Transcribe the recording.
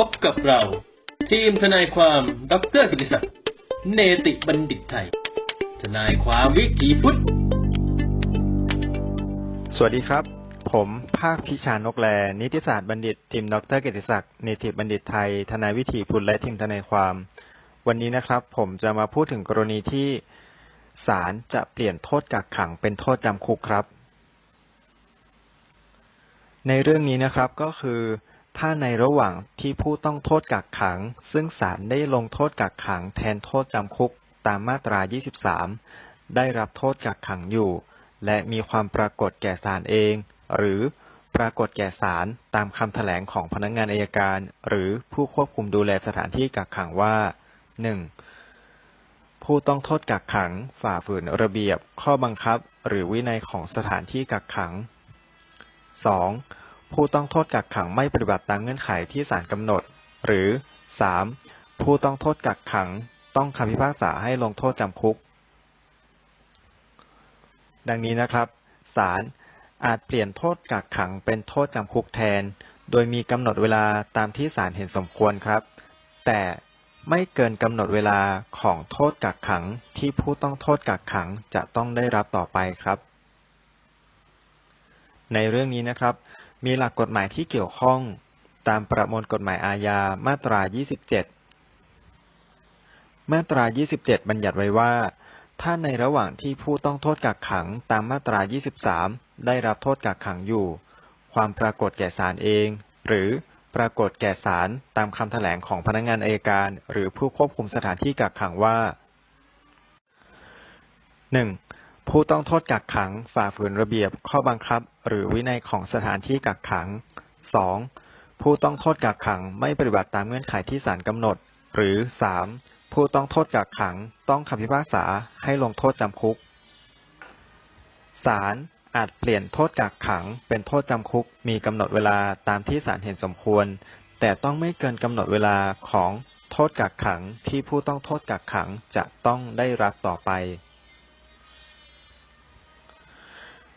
พบกับเรา ทีมทนายความดรกิติศักดิ์เนติบัณฑิตไทย ทนายความวิถีพุทธ สวัสดีครับ ผมภาคพิชานกแล นิติศาสตร์บัณฑิต ทีมดรเกยรติศักดิ์เนติบัณฑิตไทย ทนายวิถีพุทธและทีมทนายความ วันนี้นะครับ ผมจะมาพูดถึงกรณีที่ศาลจะเปลี่ยนโทษกักขังเป็นโทษจำคุกครับ ในเรื่องนี้นะครับก็คือ ถ้าในระหว่างที่ผู้ต้องโทษกักขัง ซึ่งศาลได้ลงโทษกักขังแทนโทษจำคุกตามมาตรา 23 ได้รับโทษกักขังอยู่ และมีความปรากฏแก่ศาลเอง หรือปรากฏแก่ศาลตามคำแถลงของพนักงานอายการ หรือผู้ควบคุมดูแลสถานที่กักขังว่า 1. ผู้ต้องโทษกักขัง ฝ่าฝืนระเบียบ ข้อบังคับ หรือวินัยของสถานที่กักขัง 2. ผู้ต้องโทษกักขังไม่ปฏิบัติตามเงื่อนไขที่ศาลกำหนด หรือ 3. ผู้ต้องโทษกักขังต้องคำพิพากษาให้ลงโทษจำคุก ดังนี้นะครับ ศาลอาจเปลี่ยนโทษกักขังเป็นโทษจำคุกแทน โดยมีกำหนดเวลาตามที่ศาลเห็นสมควรครับ แต่ไม่เกินกำหนดเวลาของโทษกักขังที่ผู้ต้องโทษกักขังจะต้องได้รับต่อไปครับ ในเรื่องนี้นะครับ มีหลักกฎหมายที่เกี่ยวข้อง ตามประมวลกฎหมายอาญามาตรา 27 มาตรา 27 บัญญัติไว้ว่า ถ้าในระหว่างที่ผู้ต้องโทษกักขังตามมาตรา 23 ได้รับโทษกักขังอยู่ ความปรากฏแก่ศาลเอง หรือปรากฏแก่ศาลตามคำแถลงของพนักงานอายการ หรือผู้ควบคุมสถานที่กักขังว่า 1. ผู้ต้องโทษกักขังฝ่าฝืนระเบียบข้อบังคับ หรือวินัยของสถานที่กักขัง 2. ผู้ต้องโทษกักขังไม่ปฏิบัติตามเงื่อนไขที่ศาลกำหนด หรือ 3. ผู้ต้องโทษกักขังต้องคำพิพากษาให้ลงโทษจำคุกศาลอาจเปลี่ยนโทษกักขังเป็นโทษจำคุกมีกำหนดเวลาตามที่ศาลเห็นสมควร แต่ต้องไม่เกินกำหนดเวลาของโทษกักขังที่ผู้ต้องโทษกักขังจะต้องได้รับต่อไป